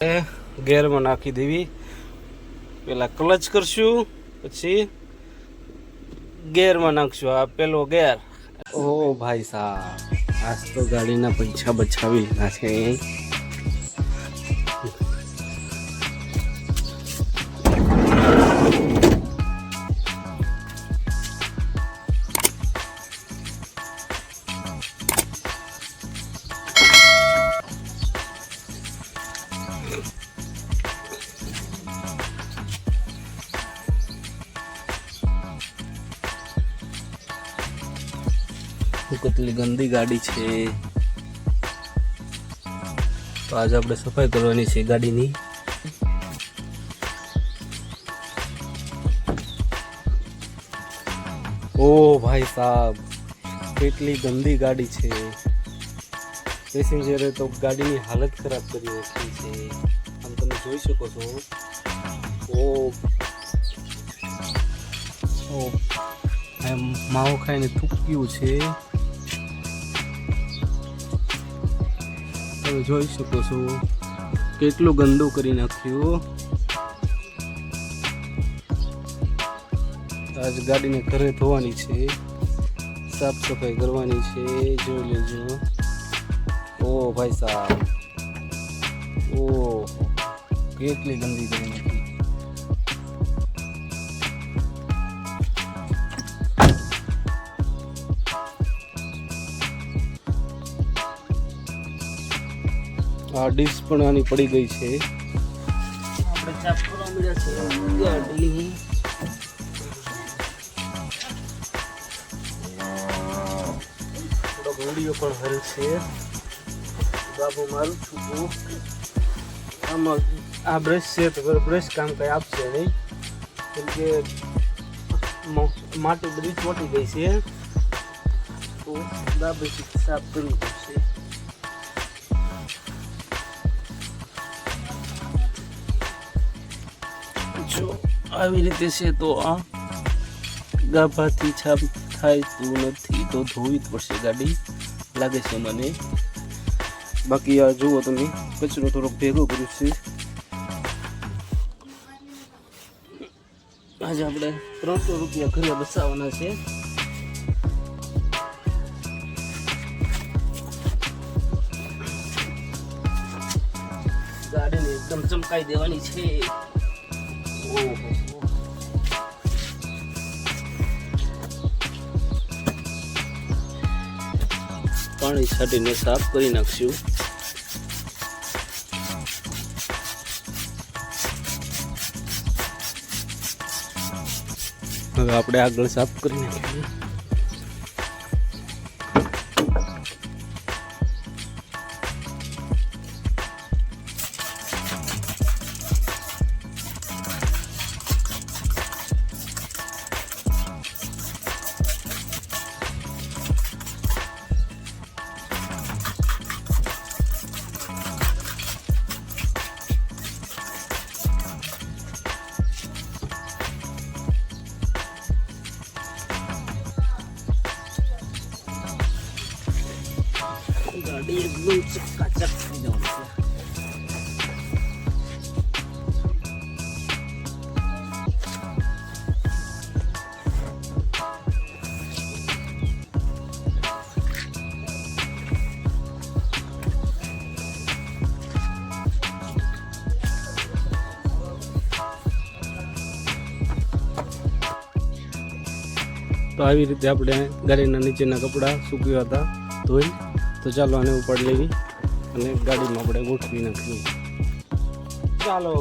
ગેરમાં નાખી દેવી. પેલા ક્લચ કરશું, પછી ગેરમાં નાખશું. આ પેલો ગેર ઓ ભાઈ સાહેબ આજ તો ગાડીના પૈસા બચાવી લીધા કેટલી ગંદી ગાડી છે. તો આજે આપણે સફાઈ કરવાની છે ગાડીની. ઓ ભાઈ સાહેબ કેટલી ગંદી ગાડી છે. પેસેન્જરે તો ગાડીની હાલત ખરાબ કરી રાખી છે. આમ તમે જોઈ શકો છો. ઓ. ઓ. એમ માવો ખાઈને થૂક્યું છે. તમે જોઈ શકો છો કેટલું ગંદુ કરી નાખ્યું. આજ ગાડીને ઘરે ધોવાની છે. સાફ સફાઈ કરવાની છે. જોઈ લેજો. ઓ ભાઈ સાહેબ ઓ. કેટલી ગંદી કરી નાખી. આ ડીશ પણ આની પડી ગઈ છે. વીડિયો પણ હલ છે. બાબુ મારું આમાં આ બ્રશ છે તો બ્રશ કામ કઈ આપશે નહીં. કેમ કે માટી બધી ચોટી ગઈ છે. તો દાબેથી સાફ કરવું પડશે જો આવી રીતે છે તો આ ગાભાથી છાપ થાય નથી, તો ધોવી જ પડશે ગાડી. લાગે છે મને. બાકી આ જુઓ તમે, કચરો થોડોક ભેગો કર્યું છે. આજે આપણે ત્રણસો રૂપિયા ઘરે બસાવવાના છે. ગાડીને એકદમ ચમકાઈ દેવાની છે. પાણી છાંટીને સાફ કરી નાખશું. હવે આપણે આગળ સાફ કરી નાખીએ. એકદમ ચકાચક થઈ જવાની તો આવી રીતે આપણે ગાડીના નીચેના કપડાં સૂક્યા હતા ધોઈ. તો ચાલો આને ઉપાડી લેવી અને ગાડીમાં આપણે ગોઠવી નાખવી ચાલો.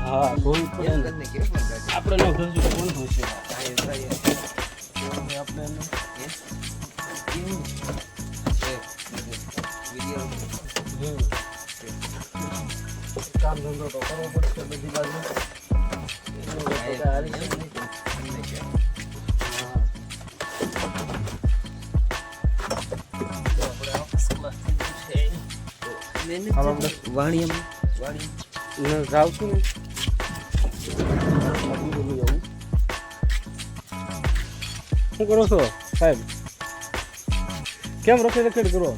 હા ધોવી આપણે ન આપણે કામ ધંધો તો કરવો પડશે બધી બાજુ. આપણે ન જાવ છું ને? શું કરો છો, સાહેબ? કેમ રખડ રખેડ કરો?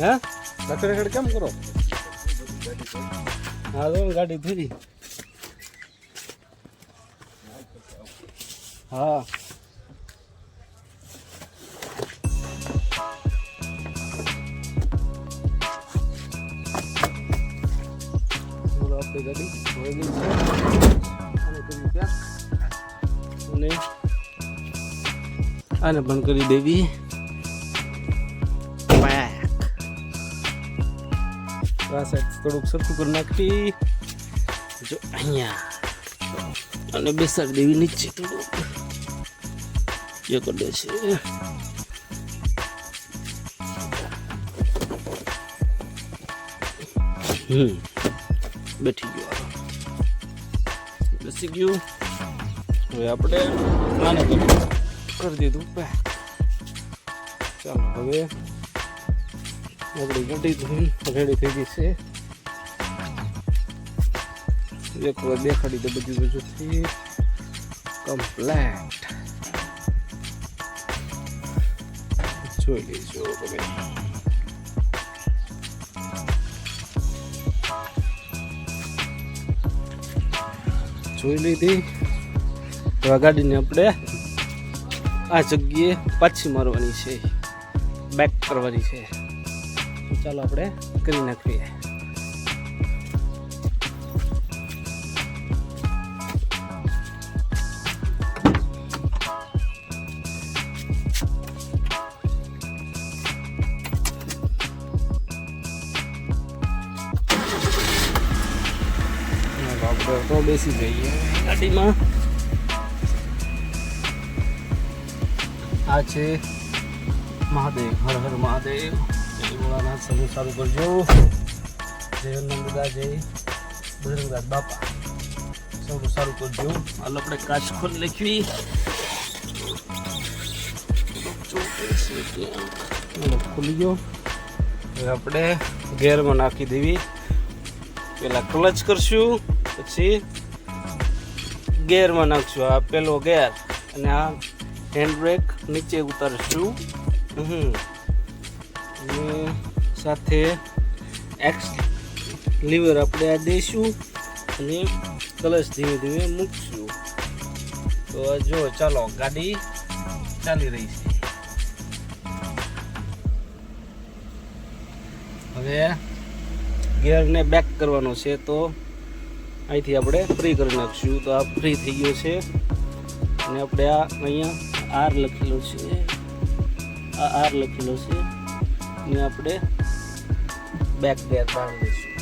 હે? રખડ રખડ કેમ કરો? હા ગાડી ફરી. હા. આપણી ગાડી ધોઈ ગઈ છે અને કરી ત્યાં અને આને પણ કરી દેવી પેક આ સાઈડ થોડુંક સરખું કરી નાખી જો અહીંયા અને બેસાડી દેવી નીચે થોડુંક જે કરી દે છે હમ બેઠી ગયો બેસી ગયું. હવે આપણે આને કરી દીધું પેક ચાલો હવે આપણી ગાડી ધોઈને રેડી થઈ ગઈ છે. એક વાર દેખાડી દે બધી બાજુથી કમ્પ્લેટ જોઈ લઈશું તમે જોઈ લીધી. વગાડીને આપણે આ જગ્યાએ પાછી મારવાની છે. બેક કરવાની છે. ચાલો આપણે કરી નાખીએ. બેસી જઈએ. ગાડીમાં. આ છે મહાદેવ, હર હર મહાદેવ. જય ભોળાનાથ સૌ સારું કરજો. જય નંદદા, જય બજરંગદાસ બાપા. સૌ સારું કરજો. હાલ આપણે કાચ ખોલી લખવી. ખુલી ગયો. હવે આપણે ગેરમાં નાખી દેવી. પહેલાં ક્લચ કરશું, પછી ગેરમાં નાખશું. આ પેલો ગેર અને આ હેન્ડ બ્રેક નીચે ઉતારશું. સાથે એક્સ લીવર આપણે આ દઈશું અને કલશ ધીમે ધીમે મૂકશું. તો જો, ચાલો, ગાડી ચાલી રહી છે. હવે ગેરને બેક કરવાનો છે તો અહીંથી આપણે ફ્રી કરી નાખશું. તો આ ફ્રી થઈ ગયો છે. અને આપણે આ અહીંયા આર લખેલો છે. આ આર લખેલો છે. અને આપણે બેક ગેર બાંધી દઈશું.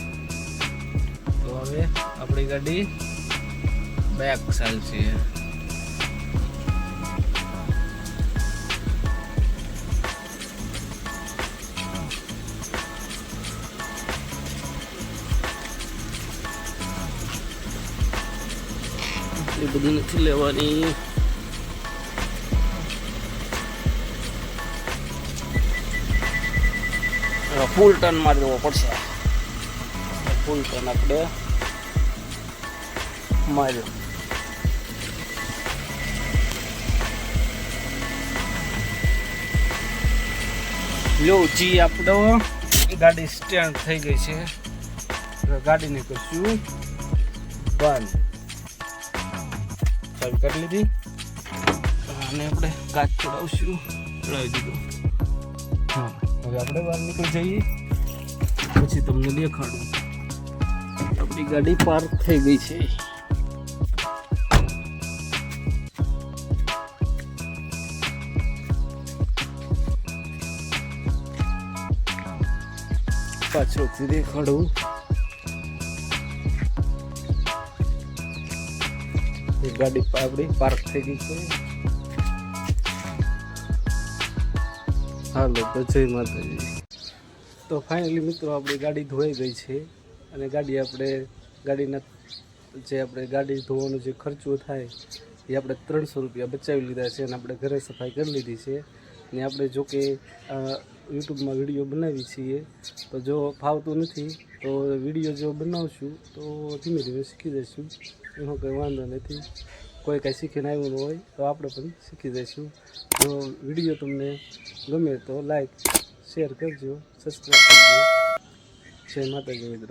તો હવે આપણી ગાડી બેક ચાલશે. બધી નથી લેવાની. ફૂલ ટર્ન મારી દેવો પડશે. ફૂલ ટર્ન આપણે માર્યો લો જી આપણો ગાડી સ્ટેન્ડ થઈ ગઈ છે. ગાડીને કરશું. બંધ. ચાલુ કરી લીધી. અને આપણે કાચ ચડાવશું ચડાવી દીધું. હા હવે આપણે બહાર નીકળી જઈએ. પછી તમને દેખાડું. આપણી ગાડી પાર્ક થઈ ગઈ છે. પાછળથી દેખાડું. ગાડી આપણી પાર્ક થઈ ગઈ છે. હાલો તો જય માતાજી. તો ફાઇનલી મિત્રો આપણી ગાડી ધોઈ ગઈ છે અને ગાડી આપણે ગાડીના જે આપણે ગાડી ધોવાનો જે ખર્ચો થાય એ આપણે ત્રણસો રૂપિયા બચાવી લીધા છે અને આપણે ઘરે સફાઈ કરી લીધી છે. ને આપણે જો કે યુટ્યુબમાં વીડિયો બનાવી છીએ. તો જો ફાવતું નથી, તો વીડિયો જો બનાવશું, તો ધીમે ધીમે શીખી જઈશું. એનો કંઈ વાંધો નથી. કોઈ કાંઈ શીખીને આવ્યું હોય, તો આપણે પણ શીખી જઈશું. જો વીડિયો તમને ગમે તો લાઈક શેર કરજો સબસ્ક્રાઈબ કરજો. જય માતાજી મિત્રો.